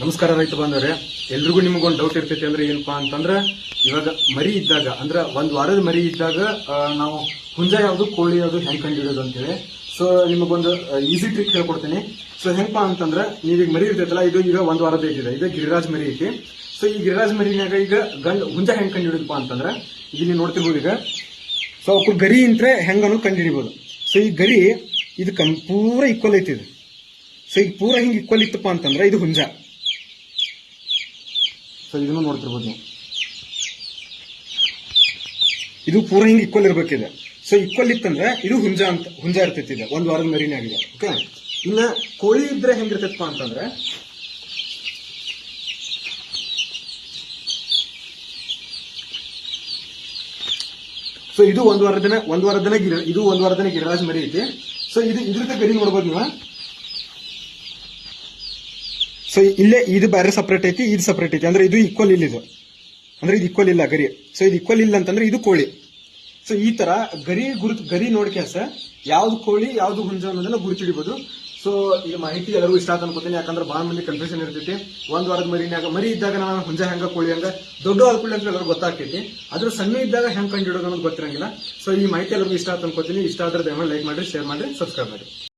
ನಮಸ್ಕಾರ ರೈತ ಬಂದವ್ರೆ ಎಲ್ರಿಗೂ ನಿಮಗೊಂದು ಡೌಟ್ ಇರ್ತೈತಿ ಅಂದ್ರೆ ಏನಪ್ಪಾ ಅಂತಂದ್ರೆ, ಇವಾಗ ಮರಿ ಇದ್ದಾಗ, ಅಂದ್ರೆ ಒಂದ್ ವಾರದ ಮರಿ ಇದ್ದಾಗ ನಾವು ಹುಂಜ ಯಾವುದು, ಕೋಳಿ ಯಾವ್ದು ಹೆಂಗ್ ಕಂಡಿಡೋದು ಅಂತೇಳಿ. ಸೊ ನಿಮಗೊಂದು ಈಸಿ ಟ್ರಿಕ್ ಹೇಳ್ಕೊಡ್ತೀನಿ. ಸೊ ಹೆಂಗಪ್ಪ ಅಂತಂದ್ರೆ ನೀವೀಗ ಮರಿ ಇರ್ತೈತಲ್ಲ, ಇದು ಈಗ ಒಂದ್ ವಾರದ ಇದೆ, ಇದು ಗಿರಿರಾಜ್ ಮರಿ ಐತಿ. ಸೊ ಈ ಗಿರಿರಾಜ್ ಮರಿನಾಗ ಈಗ ಗಂಡ್ ಹುಂಜ ಹೆಂಗ್ ಕಂಡಿಡೋದಪ್ಪ ಅಂತಂದ್ರೆ, ಇಲ್ಲಿ ನೀವು ನೋಡ್ತಿರ್ಬೋದು ಈಗ. ಸೊ ಅವ್ಕು ಗರಿ ಇಂತ್ರೆ ಹೆಂಗನು ಕಂಡುಹಿಡಿಬೋದು ಸೊ ಈ ಗರಿ, ಇದು ಕಂ ಪೂರ ಈಕ್ವಲ್ ಐತಿ ಇದು. ಸೊ ಈಗ ಪೂರ ಹಿಂಗ್ ಈಕ್ವಲ್ ಇತ್ತಪ್ಪ ಅಂತಂದ್ರೆ, ಇದು ಹುಂಜ. ಸೊ ಇದನ್ನು ನೋಡ್ತಿರ್ಬೋದು ನೀವು. ಇದು ಪೂರ ಹಿಂಗ್ ಈಕ್ವಲ್ ಇರ್ಬೇಕಿದೆ. ಸೊ ಈಕ್ವಲ್ ಇತ್ತಂದ್ರೆ ಇದು ಹುಂಜ ಅಂತ, ಹುಂಜ ಇರ್ತೈತಿ ಇದು ಒಂದು ವಾರದ ಮರಿನೇ ಆಗಿದೆ. ಓಕೆ ಇನ್ನ ಕೋಳಿ ಇದ್ರೆ ಹೆಂಗಿರ್ತೈತಪ್ಪ ಅಂತಂದ್ರೆ ಸೊ ಇದು ಒಂದು ವಾರದನ ಒಂದು ವಾರದನ ಗಿರ, ಇದು ಒಂದು ವಾರದನ ಗಿರಿರಾಜ್ ಮರಿ ಐತಿ. ಸೊ ಇದು ಇದ್ರದ್ದು ಗರಿ ನೋಡ್ಬೋದು ನೀವು. ಸೊ ಇಲ್ಲೇ ಇದು ಬೇರೆ ಸಪ್ರೇಟ್ ಐತಿ, ಇದು ಸಪ್ರೇಟ್ ಐತಿ. ಅಂದ್ರೆ ಇದು ಈಕ್ವಲ್ ಇಲ್ಲ ಇದು. ಅಂದ್ರೆ ಇದು ಈಕ್ವಲ್ ಇಲ್ಲ ಗರಿ. ಸೊ ಇದು ಈಕ್ವಲ್ ಇಲ್ಲ ಅಂತಂದ್ರೆ ಇದು ಕೋಳಿ. ಸೊ ಈ ತರ ಗರಿ ಗುರುತು, ಗರಿ ಸರ್ ಯಾವ್ದು ಕೋಳಿ, ಯಾವ್ದು ಹುಂಜ ಅನ್ನೋದನ್ನ ಗುರುತಿಡಿಬಹುದು ಸೊ ಈ ಮಾಹಿತಿ ಎಲ್ಲರಿಗೂ ಇಷ್ಟ ಆತ ಅನ್ಕೋತೀನಿ. ಯಾಕಂದ್ರೆ ಬಹಳ ಮಂದಿ ಕನ್ಫ್ಯೂಷನ್ ಇರ್ತೈತಿ. ಒಂದ್ ವಾರದ ಮರಿನ್ಯಾಗ ಮರಿ ಇದ್ದಾಗ ನಾನು ಹುಂಜ ಹೆಂಗ, ಕೋಳಿ ಹಂಗ ದೊಡ್ಡ ಕೋಳಿ ಅಂತ ಎಲ್ಲರಿಗೂ ಗೊತ್ತಾಗ್ತೈತಿ. ಅದ್ರ ಸಣ್ಣ ಇದ್ದಾಗ ಹೆಂಗ್ ಕಂಡಿಡೋದು ಅನ್ನೋದು ಗೊತ್ತಿರಂಗಿಲ್ಲ. ಸೊ ಈ ಮಾಹಿತಿ ಎಲ್ಲರಿಗೂ ಇಷ್ಟ ಆತ ಅನ್ಕೋತೀನಿ. ಇಷ್ಟ ಆದ್ರೆ ದಯಮಾಡಿ ಲೈಕ್ ಮಾಡಿ ಶೇರ್ ಮಾಡಿ ಸಬ್ಸ್ಕ್ರೈಬ್ ಮಾಡಿ